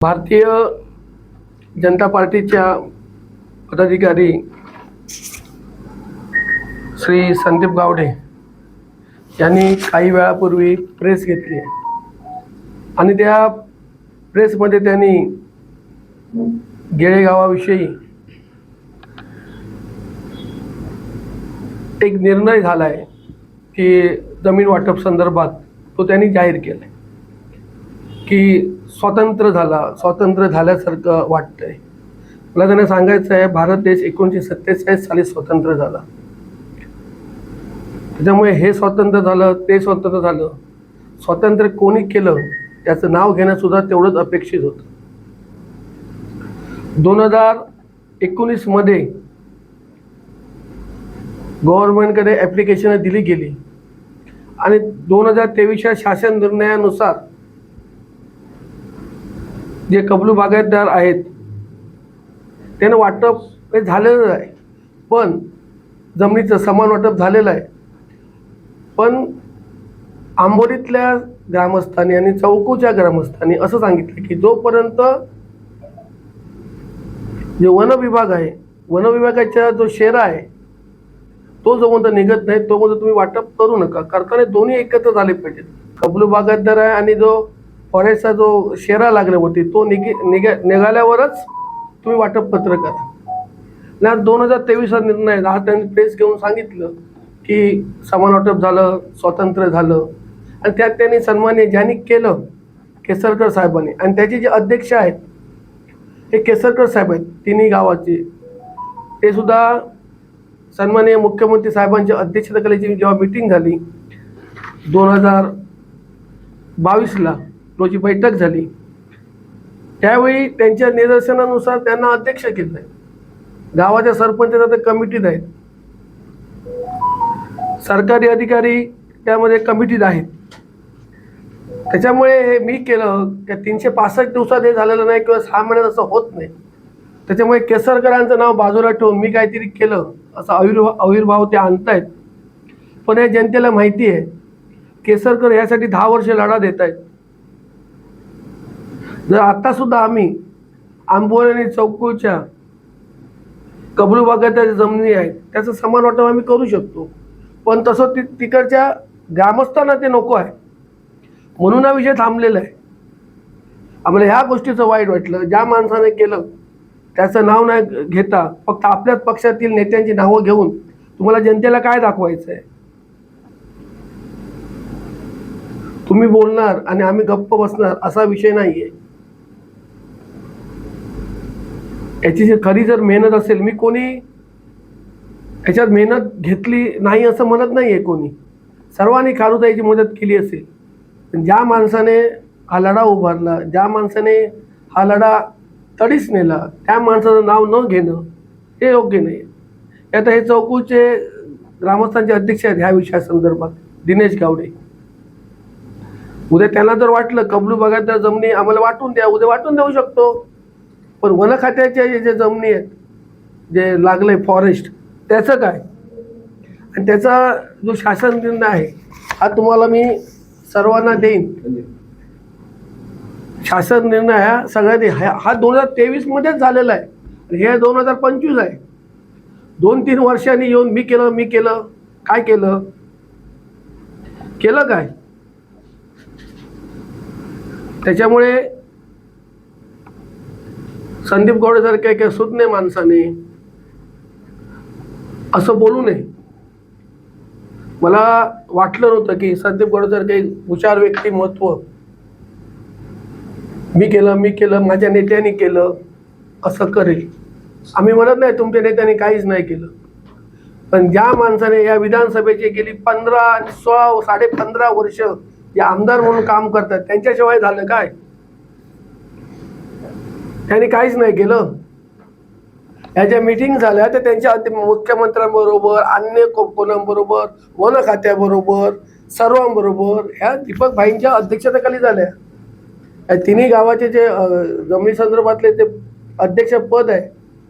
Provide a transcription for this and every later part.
भारतीय जनता पार्टीच्या पदाधिकारी श्री संदीप गावडे यांनी काही वेळापूर्वी प्रेस घेतली आणि त्या प्रेसमध्ये त्यांनी गेळेगावाविषयी एक निर्णय झाला आहे की जमीन वाटप संदर्भात तो त्यांनी जाहीर केला आहे की स्वातंत्र्य झाला स्वातंत्र्य झाल्यासारखं वाटतंय. मला त्यांना सांगायचं आहे भारत देश एकोणीसशे सत्तेचाळीस साली स्वतंत्र झाला. त्याच्यामुळे हे स्वातंत्र्य झालं ते स्वतंत्र झालं. स्वातंत्र्य कोणी केलं त्याचं नाव घेणंसुद्धा तेवढंच अपेक्षित होतं. दोन हजार एकोणीसमध्ये गव्हर्नमेंटकडे ॲप्लिकेशन दिली गेली. आणि दोन हजार तेवीसच्या शासन निर्णयानुसार जे कबलू बागायतदार आहेत त्यानं वाटप हे झालेलं आहे. पण जमिनीचं समान वाटप झालेलं आहे. पण आंबोलीतल्या ग्रामस्थांनी आणि चौकोच्या ग्रामस्थांनी असं सांगितलं की जोपर्यंत जे वन विभाग आहे वन विभागाचा जो शेरा आहे तो जोपर्यंत निघत नाही तोपर्यंत तुम्ही वाटप करू नका. करताना दोन्ही एकत्र झाले पाहिजेत. कबलू बागायतदार आहे आणि जो फॉरेस्टचा जो शेरा लागल्यावरती तो निघे निघा निघाल्यावरच तुम्ही वाटप पत्र करा. ना दोन हजार तेवीसचा निर्णय हा त्यांनी प्रेस घेऊन सांगितलं की समान वाटप झालं स्वातंत्र्य झालं. आणि त्यात त्यांनी सन्मान्य ज्यांनी केलं केसरकर साहेबांनी. आणि त्याचे जे अध्यक्ष आहेत हे केसरकर साहेब आहेत तिन्ही गावाचे. ते सुद्धा सन्माननीय मुख्यमंत्री साहेबांच्या अध्यक्षतेखालीची जेव्हा मिटिंग झाली दोन हजार बावीसला रोजी बैठक झाली. त्यावेळी त्यांच्या निदर्शनानुसार त्यांना अध्यक्ष केलं. आहे गावाच्या सरपंचाचा तर कमिटीत आहेत. सरकारी अधिकारी त्यामध्ये कमिटीत आहेत. त्याच्यामुळे हे मी केलं की तीनशे पासष्ट दिवसात हे झालेलं नाही किंवा सहा महिन्यात असं होत नाही. त्याच्यामुळे केसरकरांचं नाव बाजूला ठेवून मी काहीतरी केलं असा आविर्भाव आविर्भाव ते आणतायत. पण हे जनतेला माहिती आहे केसरकर यासाठी दहा वर्ष लढा देत आहेत जर आता सुद्धा आम्ही आंबोली आणि चौकूच्या कबलू भागाच्या ज्या जमिनी आहेत त्याचं समान वाटप आम्ही करू शकतो. पण तसं ति तिकडच्या ग्रामस्थांना ते नको आहे. म्हणून हा विषय थांबलेला आहे. आम्हाला ह्या गोष्टीचं वाईट वाटलं. ज्या माणसाने केलं त्याचं नाव नाही घेता फक्त आपल्याच पक्षातील नेत्यांची नावं घेऊन तुम्हाला जनतेला काय दाखवायचं आहे तुम्ही बोलणार आणि आम्ही गप्प बसणार असा विषय नाही आहे याची जी खरी जर मेहनत असेल मी कोणी याच्यात मेहनत घेतली नाही असं म्हणत नाही आहे कोणी. सर्वांनी खारुताईची मदत केली असेल. पण ज्या माणसाने हा लढा उभारला ज्या माणसाने हा लढा तडीस नेला त्या माणसाचं नाव न घेणं हे योग्य नाही आता हे चौकूचे ग्रामस्थांचे अध्यक्ष आहेत ह्या विषयासंदर्भात दिनेश गावडे. उद्या त्यांना जर वाटलं कबलू भागात जमिनी आम्हाला वाटून द्या उद्या वाटून देऊ शकतो. पण वन खात्याच्या जे जमिनी आहेत जे लागले फॉरेस्ट त्याचं काय? आणि त्याचा जो शासन निर्णय आहे हा तुम्हाला मी सर्वांना देईन. शासन निर्णय हा सगळ्यात हा हा दोन हजार तेवीसमध्येच झालेला आहे. आणि हे दोन हजार पंचवीस आहे. दोन तीन वर्षांनी येऊन मी केलं मी केलं काय केलं? केलं काय? त्याच्यामुळे संदीप गौडेसारख्या एका सुज्ञ माणसाने असं बोलू नये. मला वाटलं नव्हतं की संदीप गौडेसारखे एक हुशार व्यक्तिमत्व मी केलं मी केलं माझ्या नेत्याने केलं असं करेल. आम्ही म्हणत नाही तुमच्या नेत्याने काहीच नाही केलं. पण ज्या माणसाने या विधानसभेचे गेली पंधरा सोळा साडे पंधरा वर्ष जे आमदार म्हणून काम करतात त्यांच्याशिवाय झालं काय? त्यांनी काहीच नाही केलं. या ज्या मिटिंग झाल्या त्या त्यांच्या मुख्यमंत्र्यांबरोबर अन्य को- कोणाबरोबर वन खात्याबरोबर सर्वांबरोबर ह्या दीपक भाईंच्या अध्यक्षतेखाली झाल्या. या तिन्ही गावाचे जे जमिनी संदर्भातले ते अध्यक्ष पद आहे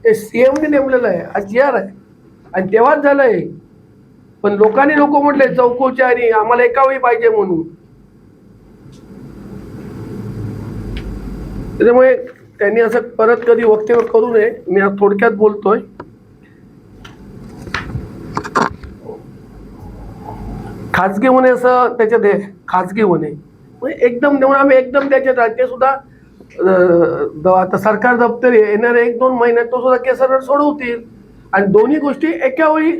ते सी एमने नेमलेलं आहे आज जी आर आहे. आणि तेव्हाच झालं आहे पण लोकांनी नको म्हटले चौकोच्या आणि आम्हाला एका वेळी पाहिजे म्हणून. त्याच्यामुळे त्यांनी असं परत कधी वक्तव्य करू नये. मी आज थोडक्यात बोलतोय. खाजगी होणे असं त्याच्यात आहे खाजगी होणे. म्हणजे एकदम देऊन आम्ही एकदम त्याच्यात आहे. सुद्धा आता सरकार दप्तर येणाऱ्या एक दोन महिन्यात तो सुद्धा केसर सोडवतील. आणि दोन्ही गोष्टी एका वेळी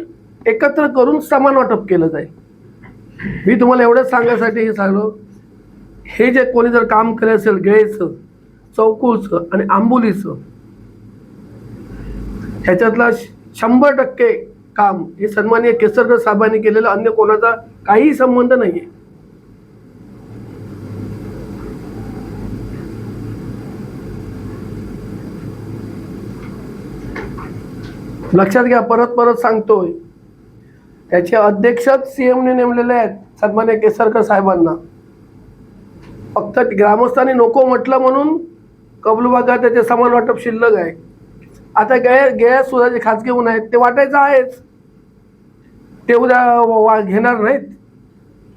एकत्र करून समान वाटप केलं जाईल. मी तुम्हाला एवढंच सांगायसाठी हे सांगलो. हे जे कोणी जर काम केलं असेल गेळेचं चौकूचं आणि आंबोलीचं. ह्याच्यातला शंभर टक्के काम हे सन्मान्य केसरकर साहेबांनी केलेलं अन्य कोणाचा काहीही संबंध नाहीये. लक्षात घ्या परत परत सांगतोय. त्याचे अध्यक्षच सीएमने नेमलेले आहेत सन्मान्य केसरकर साहेबांना. फक्त ग्रामस्थांनी नको म्हटलं म्हणून कबलू भागात त्याचे समान वाटप शिल्लक आहे. आता गॅस गॅस सुद्धा जे खाजगी होऊन आहेत ते वाटायचं आहेच. ते उद्या वा- घेणार नाहीत.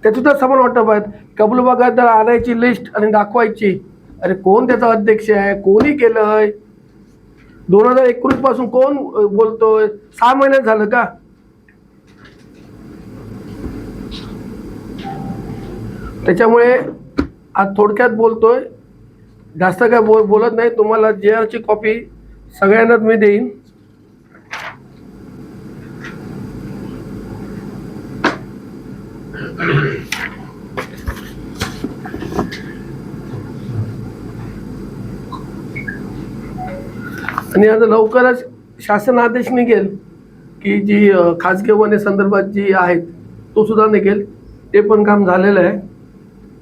ते सुद्धा समान वाटप आहेत. कबलू भागात जर आणायची लिस्ट आणि दाखवायची. अरे कोण त्याचा अध्यक्ष आहे? कोणी केलंय? दोन हजार एकोणीसपासून कोण बोलतोय? सहा महिन्यात झालं का? त्याच्यामुळे आज थोडक्यात बोलतोय जास्त काय बोल बोलत नाही. तुम्हाला जे आरची कॉपी सगळ्यांनाच मी देईन. आणि आता लवकरच शासन आदेश निघेल की जी खाजगी वने संदर्भात जी आहेत तो सुद्धा निघेल. ते पण काम झालेलं आहे.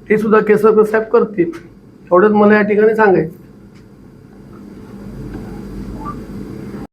ते सुद्धा केसरकर साहेब करतील. एवढंच मला या ठिकाणी सांगायचं.